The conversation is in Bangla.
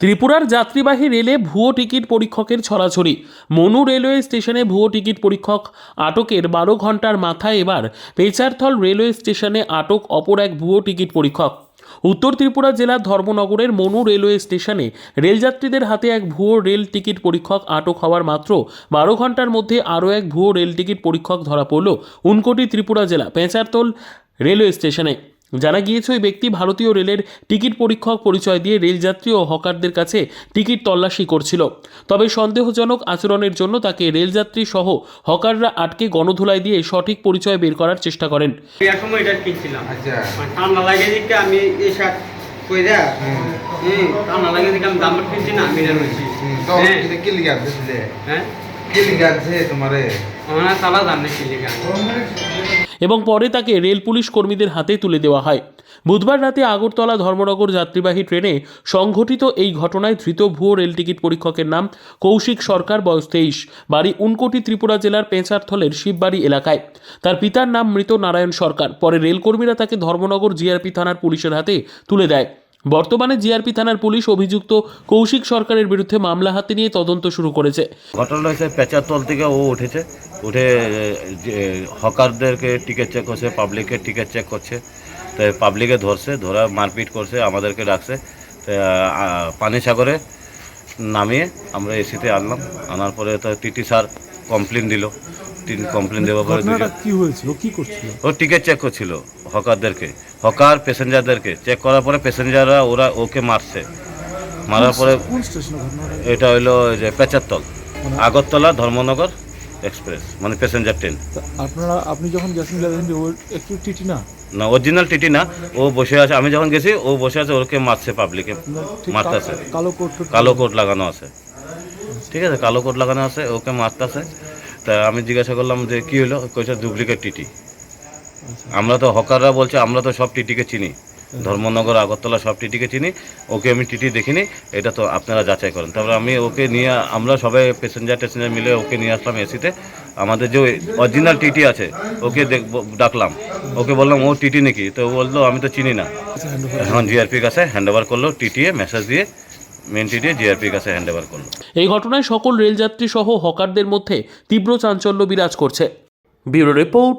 ত্রিপুরার যাত্রীবাহী রেলে ভুয়ো টিকিট পরীক্ষকের ছড়াছড়ি। মনু রেলওয়ে স্টেশনে ভুয়ো টিকিট পরীক্ষক আটকের বারো ঘণ্টার মাথায় এবার পেচারথল রেলওয়ে স্টেশনে আটক অপর এক ভুয়ো টিকিট পরীক্ষক। উত্তর ত্রিপুরা জেলার ধর্মনগরের মনু রেলওয়ে স্টেশনে রেলযাত্রীদের হাতে এক ভুয়ো রেল টিকিট পরীক্ষক আটক হওয়ার মাত্র বারো ঘণ্টার মধ্যে আরও এক ভুয়ো রেল টিকিট পরীক্ষক ধরা পড়ল উনকোটি ত্রিপুরা জেলা পেঁচারতল রেলওয়ে স্টেশনে। জানা গিয়েছে ওই ব্যক্তি ভারতীয় রেলের টিকিট পরীক্ষক পরিচয় দিয়ে রেলযাত্রী ও হকারদের কাছে টিকিট তল্লাশি করছিল। তবে সন্দেহজনক আচরণের জন্য তাকে রেলযাত্রী সহ হকাররা আটকে গণধুলাই দিয়ে সঠিক পরিচয় বের করার চেষ্টা করেন। এর সময় এটা কিনছিলাম ঠান্ডা লাগে দিকে আমি কইরা হুম, ঠান্ডা লাগে দিকে আমি দাম কিনছি না আমি রয়েছি তো কি লিখে আছে হ্যাঁ। কি লিখে আছে তোমারে? আমার সালা জানে কি লেখা এবং পরে তাকে রেল পুলিশ কর্মীদের হাতে তুলে দেওয়া হয়। বুধবার রাতে আগরতলা ধর্মনগর যাত্রীবাহী ট্রেনে সংঘটিত এই ঘটনায় ধৃত ভুয়ো রেল টিকিট পরীক্ষকের নাম কৌশিক সরকার, বয়স তেইশ, বাড়ি উনকোটি ত্রিপুরা জেলার পেঁচারথলের শিববাড়ি এলাকায়। তার পিতার নাম মৃত নারায়ণ সরকার। পরে রেলকর্মীরা তাকে ধর্মনগর জিআরপি থানার পুলিশের হাতে তুলে দেয়। বর্তমানে জিআরপি থানার পুলিশ অভিযুক্ত কৌশিক সরকারের বিরুদ্ধে মামলা হাতে নিয়ে তদন্ত শুরু করেছে। ঘটনাটা হচ্ছে পেঁচাতল থেকে ও উঠেছে। উঠে যে হকারদেরকে টিকিট চেক করছে পাবলিকের টিকিট চেক করছে। তো পাবলিকে ধরছে ধরা মারপিট করছে আমাদেরকে ডাকছে। পানি সাগরে নামিয়ে আমরা এসিতে আনলাম। আনার পরে তো টিটি স্যার কমপ্লেন দিল। কমপ্লেন দেওয়ার পরে কি হয়েছিল? কি করছিল? ও টিকিট চেক করছিল হকারদেরকে। হকার প্যাসেঞ্জারদেরকে চেক করার পরে প্যাসেঞ্জাররা ওরা ওকে মারছে। মারার পরে এটা হইল যে পেচারতল আগরতলা ধর্মনগর এক্সপ্রেস মানে প্যাসেঞ্জার ট্রেন। আপনারা আপনি যখন গেছেন একটু টিটি না? না অরিজিনাল টিটি না ও বসে আছে আমি যখন গেছি ও বসে আছে ওকে মারছে পাবলিকে মারতেছে। কালো কোট কালো কোট লাগানো আছে। ঠিক আছে কালো কোট লাগানো আছে ওকে মারতেছে। তা আমি জিজ্ঞাসা করলাম যে কি হলো কইছে ডুপ্লিকেট টিটি। আমরা তো হকাররা বলছে আমরা তো সব টিটিকে চিনি। ধর্মনগর আগরতলা সব টিটিকে চিনি। ওকে আমি টিটি দেখিনি এটা তো আপনারা যাচাই করেন। তারপরে আমি ওকে নিয়ে আমরা সবাই প্যাসেঞ্জার ট্যাসেঞ্জার মিলে ওকে নিয়ে আসলাম এসিতে আমাদের যে অরিজিনাল টিটি আছে ওকে দেখব ডাকলাম। ওকে বললাম ও টিটি নাকি? তো ও বলল আমি তো চিনি না। এখন জিআরপির কাছে হ্যান্ড ওভার করল টিটিএ মেসেজ দিয়ে মেন জিআরপির কাছে হ্যান্ড ওভার করল। এই ঘটনায় সকল রেলযাত্রী সহ হকারদের মধ্যে তীব্র চাঞ্চল্য বিরাজ করছে। Bureau report